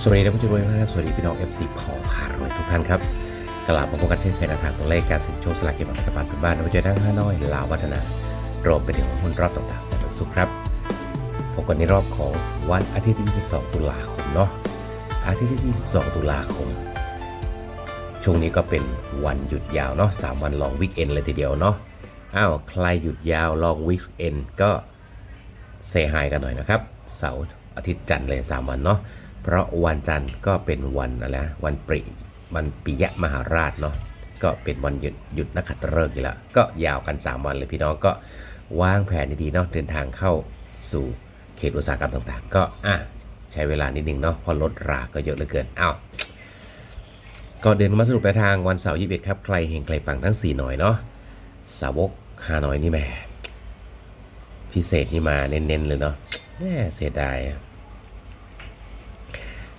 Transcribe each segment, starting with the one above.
สวัสดีท่านผู้ชมทุกท่านครับสวัสดีพี่น้อง FC พอขารวยทุกท่านครับกลับมาพบกันเช่นเคยในทางตัวเลขการเสิงโชคสลากกินแบ่งรัฐบาลพื้นบ้านในวิจัยทั้งห้าน้อยลาววัฒนารวมไปถึงหุ้นรอบต่างๆในวันศุกร์ครับพบกันในรอบของวันอาทิตย์ที่ 22 ตุลาคมเนาะอาทิตย์ที่ 22 ตุลาคม ช่วงนี้ก็เป็นวันหยุดยาวเนาะ3วันลองวิกเอนเลยทีเดียวเนาะอ้าวใครหยุดยาวลองวิกเอนก็เซฮายกันหน่อยนะครับเสาร์อาทิตย์จันทร์เลย 3 วันเนาะ เพราะวันจันทร์ก็เป็นวันอะไรนะวันปริวันปิยะมหาราชเนาะก็เป็นวันหยุดหยุดนักขัตฤกษ์อยู่แล้วก็ยาวกัน 3 วันเลยพี่น้องก็วางแผนดีๆเนาะเดินทางเข้าสู่เขตอุตสาหกรรมต่างๆ ก็อะใช้เวลานิดนึงเนาะเพราะรถราก็เยอะเหลือเกินอ้าวก็เดินมาสรุปไปทางวันเสาร์21ครับใครเฮงใครปังทั้ง 4 หน่อยเนาะสาวกฮานอยนี่แหมพิเศษนี่มาเน้นๆเลยเนาะแหม่เสียดาย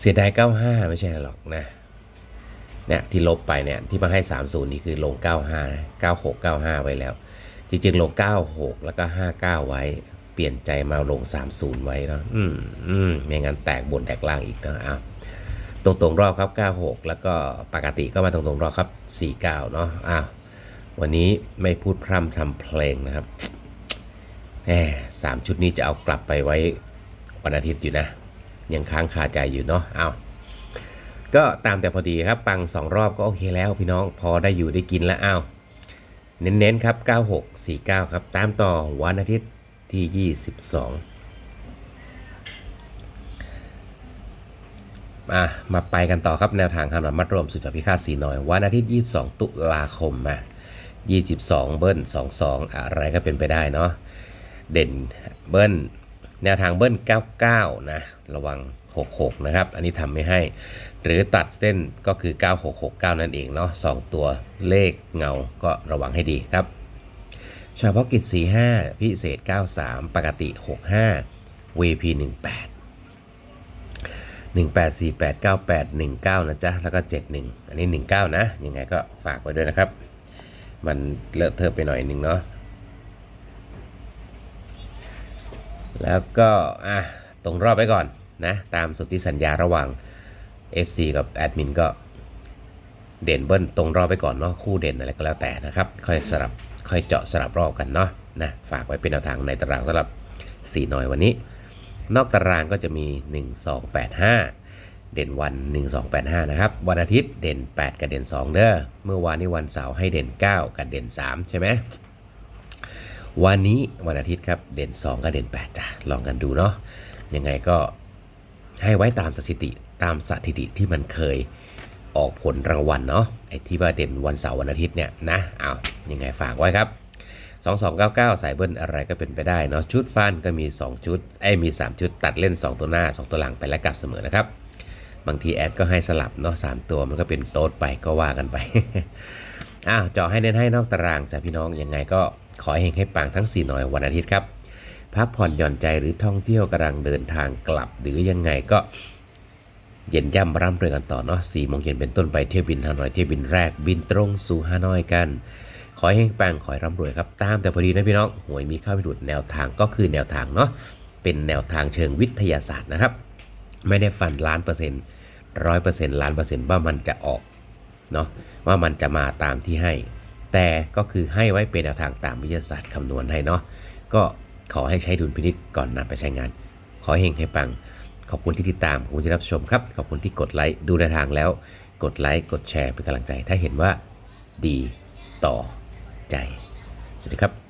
เสียดาย 95 ไม่ใช่หรอกนะเนี่ยที่ลบไปเนี่ยที่มาให้ 30 นี่คือลง 95 96 95 ไว้แล้ว จริงๆ ลง 96 แล้วก็ 59 ไว้ เปลี่ยนใจมาลง 30 ไว้เนาะอืมอืมไม่งั้นแตกบนแตกล่างอีกเนาะอ้าวตรงตรงรอบครับ 96 แล้วก็ปกติก็มาตรงตรงรอบครับ 49 เนาะอ้าววันนี้ไม่พูดพร่ำทำเพลงนะครับแหมสามชุดนี้จะเอากลับไปไว้วันอาทิตย์อยู่นะ ยังค้างคาใจอยู่เนาะเอาก็ตามแต่พอดีครับ ปังสองรอบก็โอเคแล้วพี่น้องพอได้อยู่ได้กินแล้วเอาเน้นๆครับ 96 49 ครับ ตามต่อวันอาทิตย์ที่ 22มามาไปกันต่อครับแนวทางคำนวณมัดรวมสุดยอดพิฆาตสีน้อย วันอาทิตย์ 22 ตุลาคมมา22 เบิ้ล 22 อะไรก็เป็นไปได้เนาะเด่นเบิ้ล แนวทางเบิ้ล 99 นะ ระวัง 66 นะครับ อันนี้ทำไม่ให้ หรือตัดเส้นก็คือ 9669 นั่นเองเนาะ2ตัวเลขเงาก็ระวังให้ดีครับเฉพาะกิจ 45 พิเศษ 93 ปกติ 65 VP 18 184898 19 นะจ๊ะ แล้วก็ 71 อันนี้ 19 นะ ยังไงก็ฝากไว้ด้วยนะครับ มันเลอะเทอะไปหน่อยนึงเนาะ แล้วก็อะตรงรอบไปก่อนนะตามสุทธิสัญญาระหว่าง FC กับแอดมินก็เด่นเบิ้ลตรงรอบไปก่อนเนาะคู่เด่นอะไรก็แล้วแต่นะครับ ค่อยสลับค่อยเจาะสลับรอบกันเนาะนะฝากไว้เป็นแนวทางในตารางสำหรับ4หน่อยวันนี้ นอกตารางก็จะมี 1 2 8 5 เด่นวัน 1 2 8 5 นะครับ วันอาทิตย์เด่น 8 กับเด่น 2 เด้อเมื่อวานนี้วันเสาร์ให้เด่น 9 กับเด่น 3 ใช่ไหม วันนี้วันอาทิตย์ครับเด่น 2 กับเด่น 8จ้ะลองกันดูเนาะยังไงก็ให้ไว้ตามสถิติตามสถิติที่มันเคยออกผลรางวัลเนาะไอ้ที่ว่าเด่นวันเสาร์วันอาทิตย์เนี่ยนะเอายังไงฝากไว้ครับ 2299 สายเบิ้ลอะไรก็เป็นไปได้เนาะชุดฟันก็มี 2 ชุดไอ้มี 3 ชุดตัดเล่น 2 ตัวหน้า 2 ตัวหลังไปและกลับเสมอนะครับ บางทีแอดก็ให้สลับเนาะสามตัวมันก็เป็นโต๊ดไปก็ว่ากันไป อ้าวเจาะให้เน้นให้นอกตารางจ้ะพี่น้องยังไงก็ขอให้เฮงให้ปังทั้ง 4 หน่อยวันอาทิตย์ครับ พักผ่อนหย่อนใจหรือท่องเที่ยวกำลังเดินทางกลับ หรือยังไงก็เย็นย่ำร่ำเรือกันต่อเนาะสี่โมงเย็นเป็นต้นไปเที่ยวบินฮานอยเที่ยวบินแรกบินตรงสู่ฮานอยกัน ขอให้เฮงปังขอให้ร่ำรวยครับ ตามแต่พอดีนะพี่น้องหวยมีข้าวไปดูดแนวทางก็คือแนวทางเนาะเป็นแนวทางเชิงวิทยาศาสตร์นะครับ ไม่ได้ฟันล้านเปอร์เซ็นต์ร้อยเปอร์เซ็นต์ล้านเปอร์เซ็นต์ว่ามันจะออก เนาะว่ามันจะมาตามที่ให้ แต่ก็คือให้ไว้เป็นแนวทางตามวิทยาศาสตร์คำนวณให้เนาะก็ขอให้ใช้ดุลพินิจก่อนนำไปใช้งาน ขอให้เฮงให้ปัง ขอบคุณที่ติดตามขอบคุณที่รับชมครับ ขอบคุณที่กดไลค์ดูแนวทางแล้ว กดไลค์กดแชร์เป็นกำลังใจ ถ้าเห็นว่าดีต่อใจสวัสดีครับ